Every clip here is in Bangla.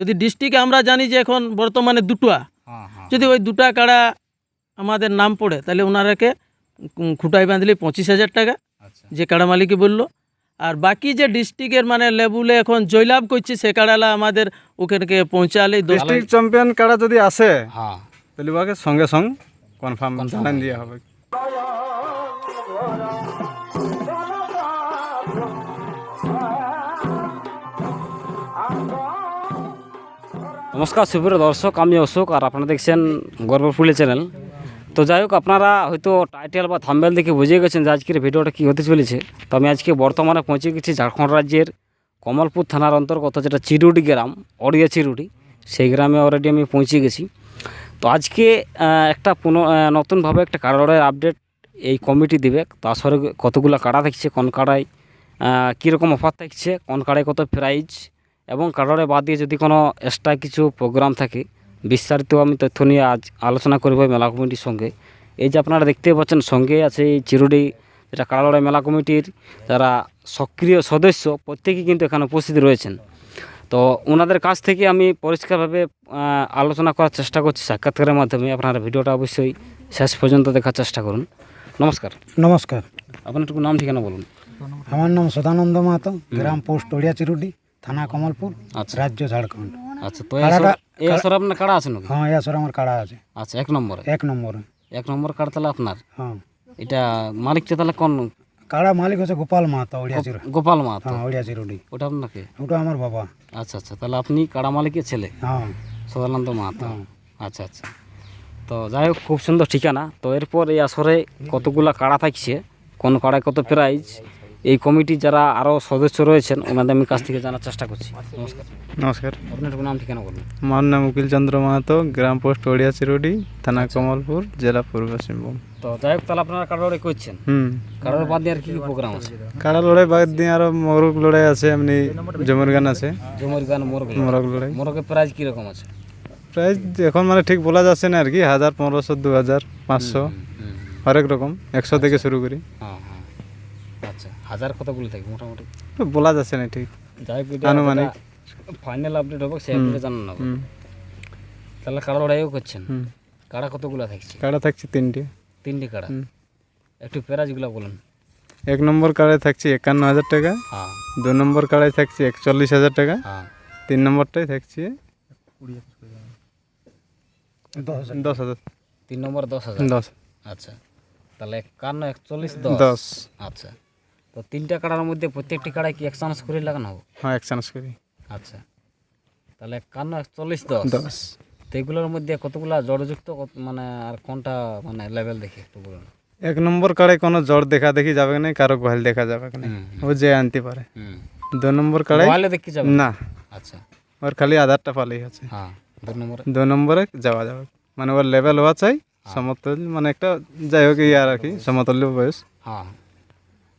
যদি ডিস্ট্রিক্টে আমরা জানি যে এখন বর্তমানে দুটোয়া হ্যাঁ হ্যাঁ। যদি ওই দুটা কাড়া আমাদের নাম পড়ে তাহলে ওনারাকে খুঁটায় বাঁধলে পঁচিশ হাজার টাকা আচ্ছা। যে কাড়া মালিকই বলল। আর বাকি যে ডিস্ট্রিক্টের মানে লেবুলে এখন জয়লাভ করছে সে কাড়ালা আমাদের ওখানকে পৌঁছালে ডিস্ট্রিক্ট চ্যাম্পিয়ন কাড়া যদি আসে হ্যাঁ। তাহলে উহাকে সঙ্গে সঙ্গে কনফার্ম জানান দেওয়া হবে। নমস্কার, সুপ্রিয় দর্শক, আমি অশোক আর আপনারা দেখছেন গর্বফুলি চ্যানেল। তো যাই হোক, আপনারা হয়তো টাইটেল বা থাম্বেল দেখে বুঝে গেছেন যে আজকের ভিডিওটা কী হতে চলেছে। তো আমি আজকে বর্তমানে পৌঁছে গেছি ঝাড়খণ্ড রাজ্যের কমলপুর থানার অন্তর্গত, যেটা চিরুডি গ্রাম, অড়িয়া চিরুডি। সেই গ্রামে অলরেডি আমি পৌঁছে গেছি। তো আজকে একটা পুনঃ নতুনভাবে একটা কারোরের আপডেট এই কমিটি দিবে। তো আসলে কতগুলো কাড়া থাকছে, কোন কাড়ায় কীরকম অফার থাকছে, কোন কাড়ায় কত প্রাইজ এবং কারোরে বাদ দিয়ে যদি কোনো এক্সট্রা কিছু প্রোগ্রাম থাকে বিস্তারিত আমি তথ্য নিয়ে আজ আলোচনা করব মেলা কমিটির সঙ্গে। এই যে আপনারা দেখতে পাচ্ছেন সঙ্গে আছে এই চিরুডি যেটা কারালড়াই মেলা কমিটির যারা সক্রিয় সদস্য প্রত্যেকেই কিন্তু এখানে উপস্থিত রয়েছেন। তো ওনাদের কাছ থেকে আমি পরিষ্কারভাবে আলোচনা করার চেষ্টা করছি সাক্ষাৎকারের মাধ্যমে। আপনারা ভিডিওটা অবশ্যই শেষ পর্যন্ত দেখার চেষ্টা করুন। নমস্কার। নমস্কার। আপনার নাম ঠিকানা বলুন। আমার নাম সদানন্দ মাহাতো গ্রাম পোস্ট ওড়িয়া চিরুডি। থানা কমলপুর আচ্ছা। রাজ্য ঝাড়খণ্ড। আচ্ছা তো এই আসর- আপনার কাড়া আছে নাকি? হ্যাঁ এই আসরে আমার কাড়া আছে। আচ্ছা এক নম্বরে। এক নম্বরে। এক নম্বর কাড়া তাহলে আপনার? হ্যাঁ। এটা মালিকটা তাহলে কোন কাড়া মালিক হচ্ছে গোপাল মাহাতো ওড়িয়া চিরু গোপাল মাহাতো। হ্যাঁ ওড়িয়া চিরুডি ওটা আপনাকে ওটা আমার বাবা। আচ্ছা আচ্ছা তাহলে আপনি কাড়া মালিকের ছেলে? হ্যাঁ। সদানন্দ মাহাতো। হ্যাঁ। আচ্ছা আচ্ছা। তো যাই হোক খুব সুন্দর ঠিকানা। তো এরপর এই আসরে কতগুলা কাড়া থাকছে? কোন কাড়ায় কত প্রাইজ এই কমিটির যারা আরও সদস্য রয়েছেন ওনাদের আমি কাছ থেকে জানার চেষ্টা করছি। নমস্কার। নমস্কার। আপনার নাম ঠিকানা বলুন। আমার নাম উকিল চন্দ্র মাহাতো গ্রাম পোস্ট ওড়িয়া চিরুডি থানা কমলপুর জেলা পূর্ব সিংভূম। তো যাই হোক তাহলে আপনারা কাড়া লড়াই করছেন? হুম। কাড়ার বাদ দিয়ে আর কি প্রোগ্রাম আছে? কাড়া লড়াই বাদ দিয়ে আরও মরুক লড়াই আছে এমনি জমুর গান আছে। জমুর গান মোরগ মরক লড়াই। মোরগের প্রাইজ কীরকম আছে? প্রাইস এখন মানে ঠিক বলা যাচ্ছে না আর কি হাজার পনেরোশো দু হাজার পাঁচশো হরেক রকম একশো থেকে শুরু করি। হ্যাঁ হ্যাঁ। আচ্ছা হাজার কতগুলো থাকবে মোটামুটি। বলা যাচ্ছে না ঠিক। যাই আনুমানিক। ফাইনাল আপডেট হবে সেই আপডেটে জানানো হবে তাহলে কাড়া লড়াইও করছেন? কাড়া কতগুলো থাকছে? কাড়া থাকছে? তিনটে। তিনটে কাড়া একটু প্রাইজগুলো বলুন। এক নম্বর কাড়ায় থাকছে একান্ন হাজার টাকা। হ্যাঁ। দু নম্বর কাড়ায় থাকছে একচল্লিশ হাজার টাকা। হ্যাঁ। তিন নম্বরটাই থাকছে দশ দশ হাজার। তিন নম্বর দশ হাজার? দশ। আচ্ছা। তাহলে একান্ন একচল্লিশ দশ। আচ্ছা। তো তিনটা কাড়ার মধ্যে প্রত্যেকটি কাড়ায় কি একশো একশাংশ করে লাগানো হবে? হ্যাঁ এক চান্স করি। আচ্ছা। তাহলে একান্ন একচল্লিশ দশ। দশ। তো এগুলোর মধ্যে কতগুলো জড়যুক্ত মানে আর কোনটা মানে লেভেল দেখি একটু বলুন। এক নম্বর কাড়ায় কোনো জ্বর দেখা দেখি যাবে না কারও ঘাল দেখা যাবে না ও যে আনতে পারে। দু নম্বর কাড়ায় মোবাইলে দেখতে যাবে? না। আচ্ছা। ওর খালি আধারটা পালেই আছে। হ্যাঁ দু নম্বরে। দু নম্বরে যাওয়া যাবে। মানে ওর লেভেল হওয়া চাই সমতুল্য মানে একটা যাই হোক ইয়ার আর কি সমতুল্য বয়স। হ্যাঁ।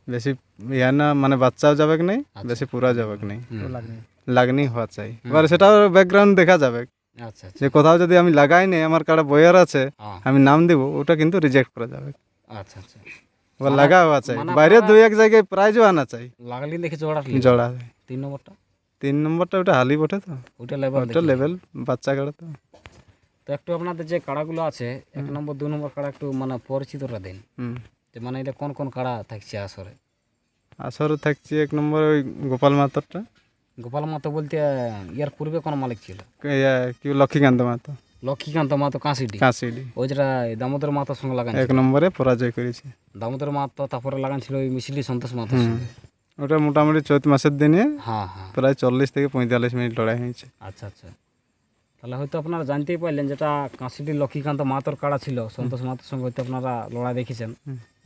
বেশি ইয়া না মানে বাচ্চাও যাবে কি নাই বেশি পুরা যাবে কি নাই। লাগনি। হওয়া চাই। এবার সেটাও ব্যাকগ্রাউন্ড দেখা যাবে। আচ্ছা আচ্ছা। যে কোথাও যদি আমি লাগাই নি আমার কাড়া বইয়ার আছে আমি নাম দিব ওটা কিন্তু রিজেক্ট করা যাবে। আচ্ছা আচ্ছা। এবার লাগা হওয়া চাই মানে বাইরে দুই এক জায়গায় প্রাইজও আনা চাই লাগলি দেখে জোড়া জড়া তিন নম্বরটা? তিন নম্বরটা ওটা হালি বটে তো। ওইটা লেভেল ওটা লেভেল বাচ্চা কাড়া তো। তো একটু আপনাদের যে কাড়াগুলো আছে এক নম্বর দু নম্বর কাড়া একটু মানে পরিচিতটা দিন। হুম। যে মানে এটা কোন কোন কাড়া থাকছে আসরে? আসরে থাকছি এক নম্বর ওই গোপাল মাতরটা। গোপাল মাতো বলতে ইয়ার পূর্বে কোন মালিক ছিল? কি লক্ষ্মীকান্ত মাতো। লক্ষ্মীকান্ত মাতো কাঁসিডি? কাঁচিডি ওই যেটা দামোদর মাতার সঙ্গে লাগান এক নম্বরে পরাজয় করেছে। দামোদর মাতো তারপরে লাগান ছিল ওই মিছিলি সন্তোষ সঙ্গে। ওটা মোটামুটি চৈত মাসের দিনে হ্যাঁ হ্যাঁ। প্রায় চল্লিশ থেকে পঁয়তাল্লিশ মিনিট লড়াই হয়েছে। আচ্ছা আচ্ছা। তাহলে হয়তো আপনারা জানতেই পারলেন যেটা কাঁসিটি লক্ষ্মীকান্ত মাতর কাড়া ছিল। সন্তোষ মাতার সঙ্গে হয়তো আপনারা লড়াই দেখেছেন।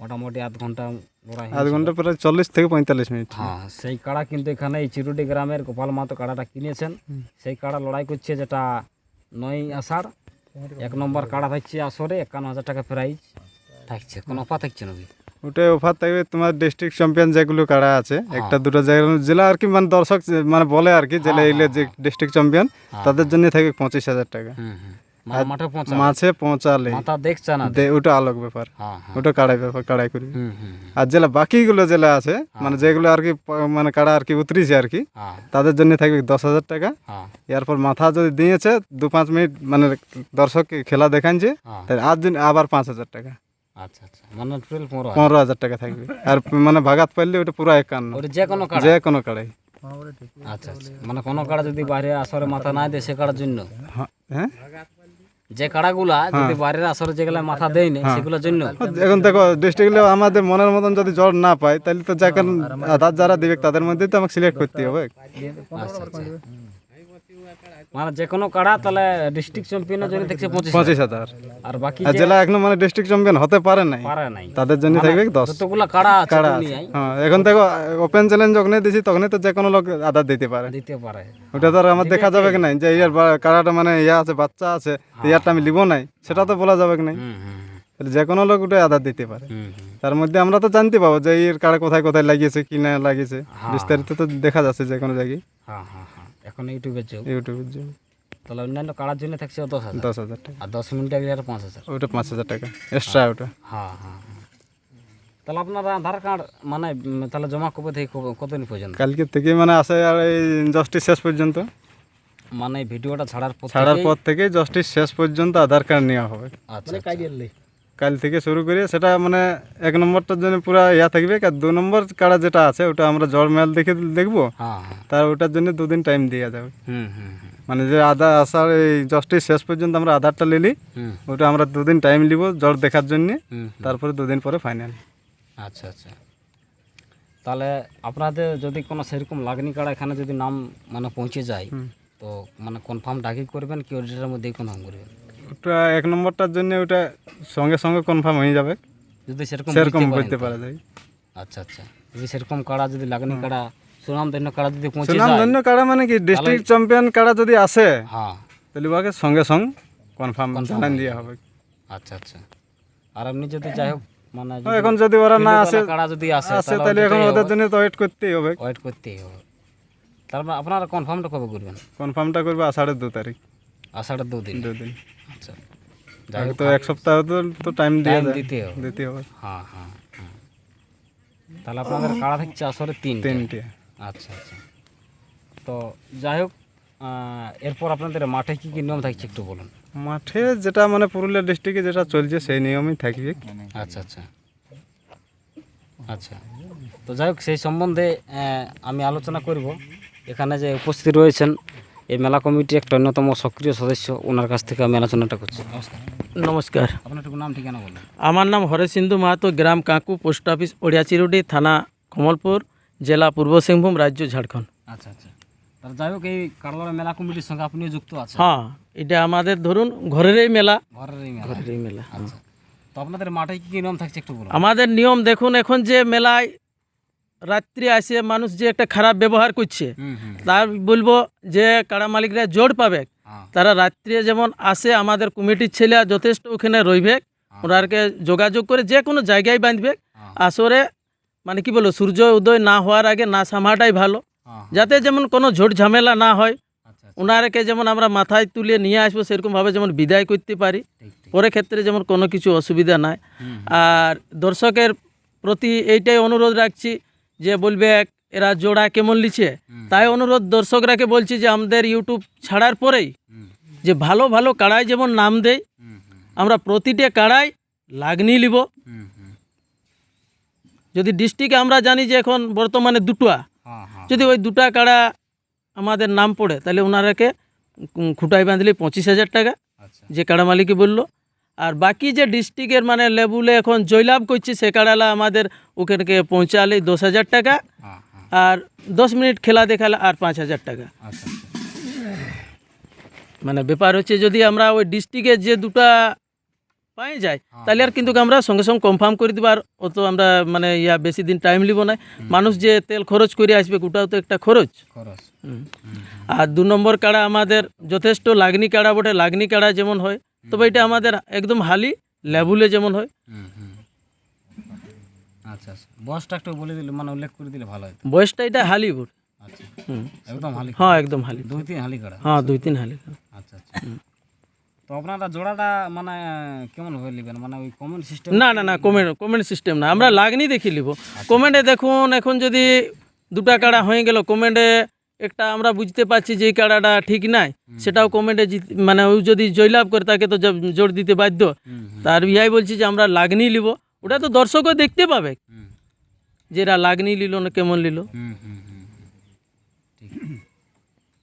মোটামুটি আধ ঘণ্টা লড়াই আধ ঘণ্টা প্রায় চল্লিশ থেকে পঁয়তাল্লিশ মিনিট। হ্যাঁ সেই কাড়া কিন্তু এখানে এই চিরুডি গ্রামের গোপাল মাহাতো কাড়াটা কিনেছেন। সেই কাড়া লড়াই করছে যেটা নয় আষাঢ়। এক নম্বর কাড়া থাকছে আসরে একান্ন হাজার টাকা প্রাইজ থাকছে কোনো অফার থাকছে নাকি? ওটা অফার থাকবে তোমার ডিস্ট্রিক্ট চ্যাম্পিয়ন যেগুলো কারা আছে একটা দুটো জায়গা জেলা আর কি মানে দর্শক মানে বলে আর কি জেলা এলে যে ডিস্ট্রিক্ট চ্যাম্পিয়ন তাদের জন্য থাকবে পঁচিশ হাজার টাকা। মাছে পৌঁছালে? দেখছে না? ওটা আলোক ব্যাপার। হ্যাঁ হ্যাঁ। ওটা কাড়াই ব্যাপার কাড়াই করবি আর যেগুলো বাকিগুলো যেগুলো আছে মানে যেগুলো আর কি মানে কাড়া আর কি উতরিছে আর কি হ্যাঁ। তাদের জন্য থাকবে দশ হাজার টাকা। হ্যাঁ। এরপর মাথা যদি দিয়েছে দু পাঁচ মিনিট মানে দর্শক খেলা দেখানছে হ্যাঁ। তাই দিন আবার পাঁচ হাজার টাকা। আচ্ছা আচ্ছা। মানে টোটাল পনেরো হাজার। টাকা থাকবে। আর মানে ভাগাত পারলে ওটা পুরো ওটা যে কোনো যে কোনো কাড়াই। আচ্ছা আচ্ছা। মানে কোনো কাড়া যদি বাইরে আসরে মাথা না দেয় সে কাড়ার জন্য? হ্যাঁ যে কাড়াগুলা যদি বাইরের আসরে যেগুলা মাথা দেয় না সেগুলোর জন্য? এখন দেখো ডিস্ট্রিক্ট আমাদের মনের মতন যদি জ্বর না পাই তাহলে তো যাকে আধার যারা দিবে তাদের মধ্যেই তো আমাকে সিলেক্ট করতে হবে। আচ্ছা আচ্ছা। মানে যে কোনো কাড়া তাহলে ডিস্ট্রিক্ট চ্যাম্পিয়নের জন্য দেখছে পঁচিশ হাজার। আর বাকি আর জেলা এখনও মানে ডিস্ট্রিক্ট চ্যাম্পিয়ন হতে পারে নাই। পারে নাই। তাদের জন্য থাকবে দশ। যতগুলা কাড়া আছে কাড়া হ্যাঁ এখন দেখো ওপেন চ্যালেঞ্জ যখনই দিছি তখনই তো যে কোনো লোক আধার দিতে পারে। দিতে পারে। ওটা তো আর আমার দেখা যাবে কি নাই যে ইয়ার কাড়াটা মানে ইয়া আছে বাচ্চা আছে তো ইয়ারটা আমি লিবো নাই সেটা তো বলা যাবে কি নাই। হুম হুম হুম, যে কোনো লোক ওটা আধার দিতে পারে। হুম হুম। তার মধ্যে আমরা তো জানতে পাবো যে এর কাড়া কোথায় কোথায় লাগিয়েছে কি না লাগিয়েছে। বিস্তারিত তো দেখা যাচ্ছে যে কোনো জায়গায়। হ্যাঁ হ্যাঁ হ্যাঁ। এখন ইউটিউবের যুগ। ইউটিউবের জন্য তাহলে অন্যান্য কাড়ার জন্য থাকছে দশ হাজার। দশ হাজার টাকা। আর দশ মিনিট আগে আর পাঁচ হাজার। ওটা পাঁচ হাজার টাকা। এক্সট্রা ওটা হ্যাঁ হ্যাঁ হ্যাঁ। তাহলে আপনার আধার কার্ড মানে তাহলে জমা কবে থেকে কতদিন পর্যন্ত? কালকে থেকে মানে আসে আর এই জস্টিস শেষ পর্যন্ত। মানে এই ভিডিওটা ছাড়ার পর ছাড়ার পর থেকে জস্টিস শেষ পর্যন্ত আধার কার্ড নেওয়া হবে। আচ্ছা আচ্ছা। কাল থেকে শুরু করে সেটা মানে এক নম্বরটার জন্য পুরো ইয়া থাকবে আর দু নম্বর কাড়া যেটা আছে ওটা আমরা জল মেল দেখে দেখব। হ্যাঁ হ্যাঁ। তার ওটার জন্য দুদিন টাইম দেওয়া যাবে। মানে যে আধার আসার এই জস্টিস শেষ পর্যন্ত আমরা আধারটা নিলি ওটা আমরা দুদিন টাইম নিব জল দেখার জন্য তারপরে দুদিন পরে ফাইনাল আচ্ছা আচ্ছা। তাহলে আপনাদের যদি কোনো সেরকম লাগনি কাড়া এখানে যদি নাম মানে পৌঁছে যায় তো মানে কনফার্ম ডাকি করবেন কি ওটার মধ্যেই কনফার্ম করবেন? ওটা এক নম্বরটার জন্য ওটা সঙ্গে সঙ্গে কনফার্ম হয়ে যাবে। যদি সেরকম সেরকম বুঝতে পারেন বুঝতে তো। পারা যায় আচ্ছা আচ্ছা। যদি সেরকম কাড়া যদি লাগনি কাড়া সুনাম ধন্য কাড়া যদি পৌঁছে যায় ধন্য কাড়া মানে কি ডিস্ট্রিক্ট চ্যাম্পিয়ন কাড়া যদি আসে হ্যাঁ। তাহলে ওকে সঙ্গে সঙ্গে কনফার্ম জানান দেওয়া হবে। আচ্ছা আচ্ছা। আর আপনি যদি যাই হোক মানে এখন যদি ওরা না আসে কাড়া যদি আসে আসে তাহলে এখন ওদের জন্য তো ওয়েট করতেই হবে। ওয়েট করতেই হবে। তারপর আপনারা কনফার্মটা কবে করবেন? কনফার্মটা করবে আষাঢ়ের দু তারিখ। আষাঢ়ের দুদিন দুদিন আচ্ছা যাই আগে হোক তো এক সপ্তাহ তো তো টাইম দিয়ে দিতে হবে। দিতে হবে। হ্যাঁ হ্যাঁ হ্যাঁ। তাহলে আপনাদের কাড়া থাকছে আসরে তিন তিনটে। আচ্ছা আচ্ছা। তো যাই হোক এরপর আপনাদের মাঠে কি কি নিয়ম থাকছে একটু বলুন। মাঠে যেটা মানে পুরুলিয়া ডিস্ট্রিক্টে যেটা চলছে সেই নিয়মই থাকবে। আচ্ছা আচ্ছা। আচ্ছা। তো যাই হোক সেই সম্বন্ধে আমি আলোচনা করব। এখানে যে উপস্থিত রয়েছেন এই মেলা কমিটির একটা অন্যতম সক্রিয় সদস্য ওনার কাছ থেকে আমি আলোচনাটা করছি। নমস্কার। নমস্কার। আপনার নাম ঠিকানা বলুন। আমার নাম হরেসিন্ধু মাহাতো গ্রাম কাঁকু পোস্ট অফিস ওড়িয়াচিরুডি থানা কমলপুর জেলা পূর্ব সিংভূম রাজ্য ঝাড়খণ্ড। আচ্ছা আচ্ছা। তাহলে যাই হোক এই কারলার মেলা কমিটির সঙ্গে আপনিও যুক্ত আছেন। হ্যাঁ এটা আমাদের ধরুন ঘরেরই মেলা। ঘরের এই মেলা। ঘরেরই মেলা আচ্ছা। তো আপনাদের মাঠে কি কি নিয়ম থাকছে একটু বলুন। আমাদের নিয়ম দেখুন এখন যে মেলায় রাত্রি আসে মানুষ যে একটা খারাপ ব্যবহার করছে তার বলব যে কাড়া মালিকরা জোর পাবে। তারা রাত্রে যেমন আসে আমাদের কমিটির ছেলে যথেষ্ট ওখানে রইবে ওনারকে যোগাযোগ করে যে কোনো জায়গায় বাঁধবে। আসরে মানে কি বলব সূর্য উদয় না হওয়ার আগে না সামাটাই ভালো। যাতে যেমন কোনো ঝোট ঝামেলা না হয় আচ্ছা আচ্ছা। ওনারকে যেমন আমরা মাথায় তুলে নিয়ে আসব সেরকমভাবে যেমন বিদায় করতে পারি। পরে ক্ষেত্রে যেমন কোনো কিছু অসুবিধা নাই। আর দর্শকের প্রতি এইটাই অনুরোধ রাখছি যে বলবে এরা জোড়া কেমন লিছে? তাই অনুরোধ দর্শকরাকে বলছি যে আমাদের ইউটিউব ছাড়ার পরেই যে ভালো ভালো কাড়াই যেমন নাম দেয় আমরা প্রতিটা কাড়াই লাগনি লিব। যদি ডিস্ট্রিক্টে আমরা জানি যে এখন বর্তমানে দুটোয়া হ্যাঁ হ্যাঁ যদি ওই দুটা কাড়া আমাদের নাম পড়ে তাহলে ওনারাকে খুঁটায় বাঁধলে পঁচিশ হাজার টাকা। আচ্ছা। যে কাড়া মালিকই বলল আর বাকি যে ডিস্ট্রিক্টের মানে লেবুলে এখন জয়লাভ করছে সে কাড়ালা আমাদের ওখানকে পৌঁছালে দশ হাজার টাকা হ্যাঁ হ্যাঁ আর দশ মিনিট খেলা দেখালে আর পাঁচ হাজার টাকা। আচ্ছা আচ্ছা। মানে ব্যাপার হচ্ছে যদি আমরা ওই ডিস্ট্রিক্টের যে দুটা পাই যাই তাহলে আর কিন্তু আমরা সঙ্গে সঙ্গে কনফার্ম করে দেবো আর অত আমরা মানে ইয়া বেশি দিন টাইম নিব না। মানুষ যে তেল খরচ করে আসবে ওটাও তো একটা খরচ। আর দু নম্বর কাড়া আমাদের যথেষ্ট লাগনি কাড়া বটে। লাগনি কাড়া যেমন হয় তবে এটা আমাদের একদম হালি লেবুলে যেমন হয়। আচ্ছা আচ্ছা। বয়সটা একটু বলে দিলে মানে উল্লেখ করে দিলে ভালো হতো। বয়সটা এটা হালি বটে। আচ্ছা। একদম হালি হ্যাঁ একদম হালি। দুই তিন হালি হ্যাঁ দুই তিন হালি আচ্ছা আচ্ছা। তো আপনারা জোড়াটা মানে কেমন হয়ে নেবেন? মানে ওই সিস্টেম না না না কমেন্ট কমেন্ট সিস্টেম না। আমরা লাগনি দেখি নিব। কমেন্টে দেখুন এখন যদি দুটা কাড়া হয়ে গেল কমেন্টে একটা আমরা বুঝতে পারছি যে এই কাড়াটা ঠিক নাই। সেটাও কমেন্টে মানে ও যদি জয়লাভ করে তাকে তো জোর দিতে বাধ্য। তার বিহাই বলছি যে আমরা লাগনি নিব ওটা তো দর্শকও দেখতে পাবে। যে এরা লাগনি নিল না কেমন নিল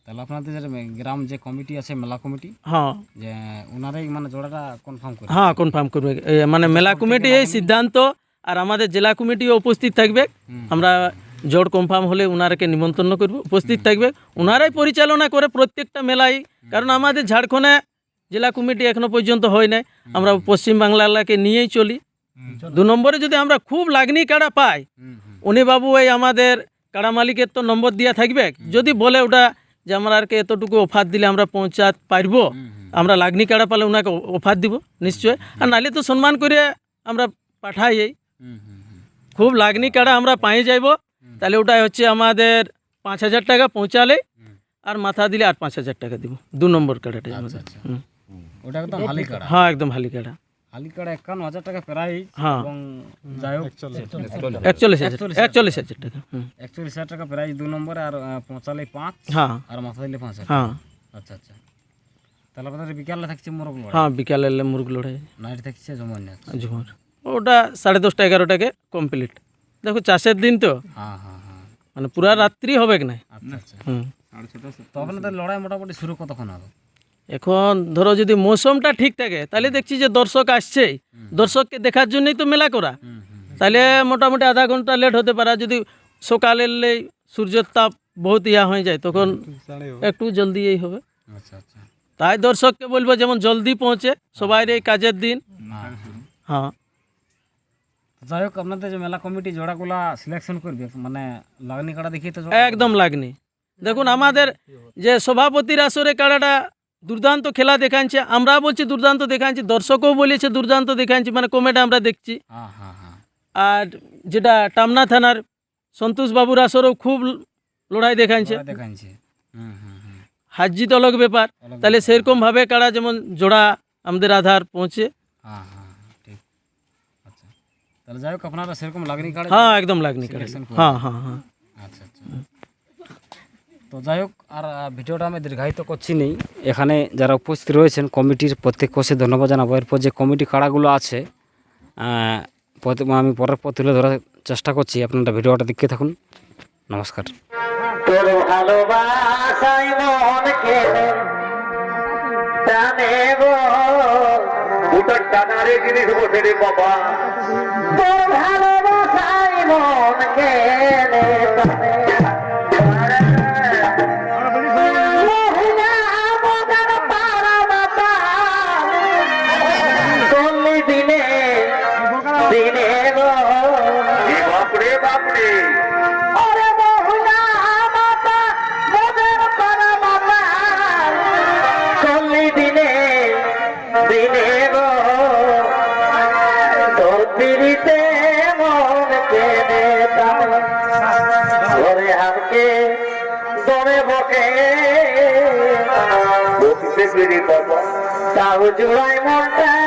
তাহলে আপনাদের গ্রাম যে কমিটি আছে মেলা কমিটি হ্যাঁ। যে ওনারাই মানে জোড়াটা কনফার্ম করে হ্যাঁ কনফার্ম করবে। মানে মেলা কমিটি এই সিদ্ধান্ত আর আমাদের জেলা কমিটিও উপস্থিত থাকবে। আমরা জোর কনফার্ম হলে ওনারাকে নিমন্ত্রণ করব উপস্থিত থাকবে। ওনারাই পরিচালনা করে প্রত্যেকটা মেলাই কারণ আমাদের ঝাড়খণ্ডে জেলা কমিটি এখনও পর্যন্ত হয় নাই। আমরা পশ্চিম বাংলাকে নিয়েই চলি। দু নম্বরে যদি আমরা খুব লাগনি কাড়া পাই উনি বাবু এই আমাদের কাড়া মালিকের তো নম্বর দেওয়া থাকবে। যদি বলে ওটা যে আমরা আর এতটুকু অফার দিলে আমরা পৌঁছাতে পারব আমরা লাগনি কাড়া পালে ওনাকে অফার দিব নিশ্চয়। আর নাহলে তো সম্মান করে আমরা পাঠাই খুব লাগনি কাড়া আমরা পাই যাইব। তাহলে ওটা হচ্ছে আমাদের পাঁচ হাজার টাকা পৌঁছালে আর মাথা দিলে আর পাঁচ হাজার টাকা দিব। দু নম্বর কাড়াটাই আমাদের। আচ্ছা। হুম। ওটা একদম হালি কাড়া হ্যাঁ একদম হালি কাড়া হালি কাড়া একান্ন হাজার টাকা প্রাইস হ্যাঁ। এবং যাই হোক একচল্লিশ হাজার। একচল্লিশ হাজার। টাকা। একচল্লিশ হাজার টাকা প্রাইস দু নম্বরে আর পৌঁছালে পাঁচ। হ্যাঁ। আর মাথা দিলে পাঁচ হাজার হ্যাঁ। আচ্ছা আচ্ছা। তাহলে আপনাদের বিকালে থাকছে মোরগ লড়াই। হ্যাঁ বিকালে মুরগ লড়াই। নাইট থাকছে ঝুমর ওটা সাড়ে দশটা এগারোটাকে কমপ্লিট দেখো চাষের দিন তো। হ্যাঁ হ্যাঁ হ্যাঁ। মানে পুরা রাত্রি হবে কি না আচ্ছা আচ্ছা। হুম। তো লড়াই মোটামুটি শুরু কতক্ষণ হবে? এখন ধরো যদি মৌসুমটা ঠিক থাকে তাহলে দেখছি যে দর্শক আসছে দর্শককে দেখার জন্যই তো মেলা করা। তাহলে মোটামুটি আধা ঘণ্টা লেট হতে পারে। যদি সকালে এলে সূর্যের তাপ বহুত ইয়া হয়ে যায় তখন একটু জলদি এই হবে। আচ্ছা আচ্ছা। তাই দর্শককে বলব যেমন জলদি পৌঁছে সবাই এই কাজের দিন। হ্যাঁ হ্যাঁ। যাই হোক আপনাদের যে মেলা কমিটি জোড়াগুলা সিলেকশন করবে মানে লাগনি কাটা দেখিয়ে তো একদম লাগনি। দেখুন আমাদের যে সভাপতির আসরে কাড়াটা দুর্দান্ত খেলা দেখাচ্ছে আমরা বলছি দুর্দান্ত দেখাচ্ছি দর্শকও বলেছে দুর্দান্ত দেখাচ্ছি মানে কমেডি আমরা দেখছি। আর যেটা টামনা থানার সন্তোষ বাবুর আসরেও খুব লড়াই দেখাচ্ছে হাজ্জিত অলগ ব্যাপার। তাহলে সেরকমভাবে কাড়া যেমন জোড়া আমাদের আধার পৌঁছে হ্যাঁ হ্যাঁ হ্যাঁ, ঠিক আচ্ছা তাহলে যাই হোক আপনারা সেরকম লাগনি কাড়ে হ্যাঁ একদম লাগনি কাড়া হ্যাঁ হ্যাঁ হ্যাঁ। আচ্ছা আচ্ছা। তো যাই হোক আর ভিডিওটা আমি দীর্ঘায়িত করছি নেই। এখানে যারা উপস্থিত রয়েছেন কমিটির প্রত্যেক কোষে ধন্যবাদ জানাব। এরপর যে কমিটি কাড়াগুলো আছে আমি পরের পর তুলে ধরার চেষ্টা করছি। আপনারা ভিডিওটা দেখতে থাকুন। নমস্কার। টানারে জিনিস বসে রে বাবা। তোর ভালোবাসাই মন কেড়ে তাও জোড়াই মনটা